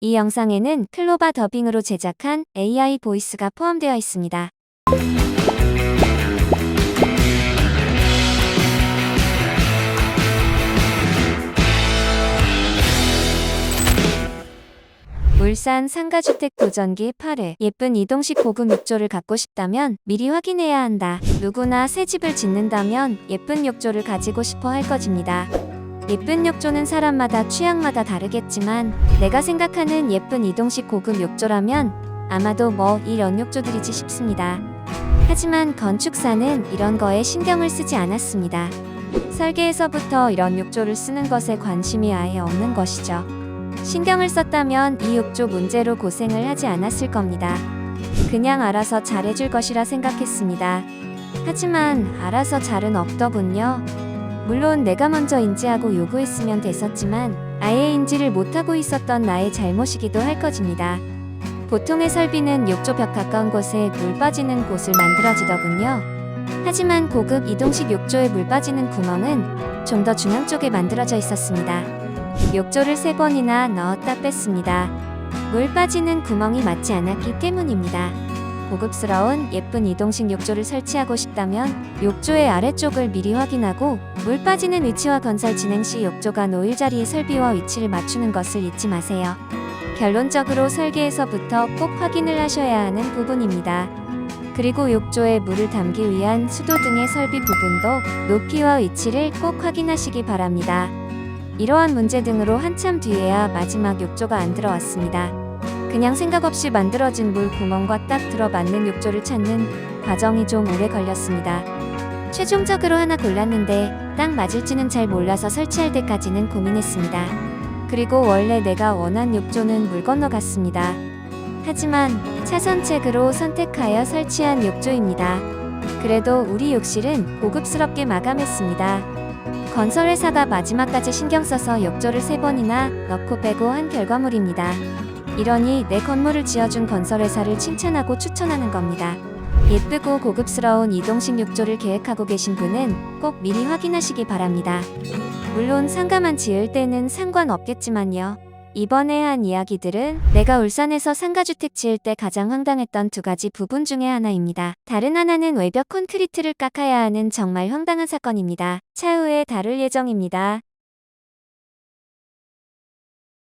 이 영상에는 클로바 더빙으로 제작한 AI 보이스가 포함되어 있습니다. 울산 상가주택 도전기 8회 예쁜 이동식 고급 욕조를 갖고 싶다면 미리 확인해야 한다. 누구나 새 집을 짓는다면 예쁜 욕조를 가지고 싶어 할 것입니다. 예쁜 욕조는 사람마다 취향마다 다르겠지만 내가 생각하는 예쁜 이동식 고급 욕조라면 아마도 뭐 이런 욕조들이지 싶습니다. 하지만 건축사는 이런 거에 신경을 쓰지 않았습니다. 설계에서부터 이런 욕조를 쓰는 것에 관심이 아예 없는 것이죠. 신경을 썼다면 이 욕조 문제로 고생을 하지 않았을 겁니다. 그냥 알아서 잘해줄 것이라 생각했습니다. 하지만 알아서 잘은 없더군요. 물론 내가 먼저 인지하고 요구했으면 됐었지만 아예 인지를 못하고 있었던 나의 잘못이기도 할 것입니다. 보통의 설비는 욕조 벽 가까운 곳에 물 빠지는 곳을 만들어지더군요. 하지만 고급 이동식 욕조에 물 빠지는 구멍은 좀 더 중앙 쪽에 만들어져 있었습니다. 욕조를 세 번이나 넣었다 뺐습니다. 물 빠지는 구멍이 맞지 않았기 때문입니다. 고급스러운 예쁜 이동식 욕조를 설치하고 싶다면 욕조의 아래쪽을 미리 확인하고 물 빠지는 위치와 건설 진행 시 욕조가 놓일 자리의 설비와 위치를 맞추는 것을 잊지 마세요. 결론적으로 설계에서부터 꼭 확인을 하셔야 하는 부분입니다. 그리고 욕조에 물을 담기 위한 수도 등의 설비 부분도 높이와 위치를 꼭 확인하시기 바랍니다. 이러한 문제 등으로 한참 뒤에야 마지막 욕조가 안 들어왔습니다. 그냥 생각 없이 만들어진 물 구멍과 딱 들어맞는 욕조를 찾는 과정이 좀 오래 걸렸습니다. 최종적으로 하나 골랐는데 딱 맞을지는 잘 몰라서 설치할 때까지는 고민했습니다. 그리고 원래 내가 원한 욕조는 물 건너 갔습니다. 하지만 차선책으로 선택하여 설치한 욕조입니다. 그래도 우리 욕실은 고급스럽게 마감했습니다. 건설회사가 마지막까지 신경 써서 욕조를 세 번이나 넣고 빼고 한 결과물입니다. 이러니 내 건물을 지어준 건설회사를 칭찬하고 추천하는 겁니다. 예쁘고 고급스러운 이동식 욕조를 계획하고 계신 분은 꼭 미리 확인하시기 바랍니다. 물론 상가만 지을 때는 상관없겠지만요. 이번에 한 이야기들은 내가 울산에서 상가주택 지을 때 가장 황당했던 두 가지 부분 중에 하나입니다. 다른 하나는 외벽 콘크리트를 깎아야 하는 정말 황당한 사건입니다. 차후에 다룰 예정입니다.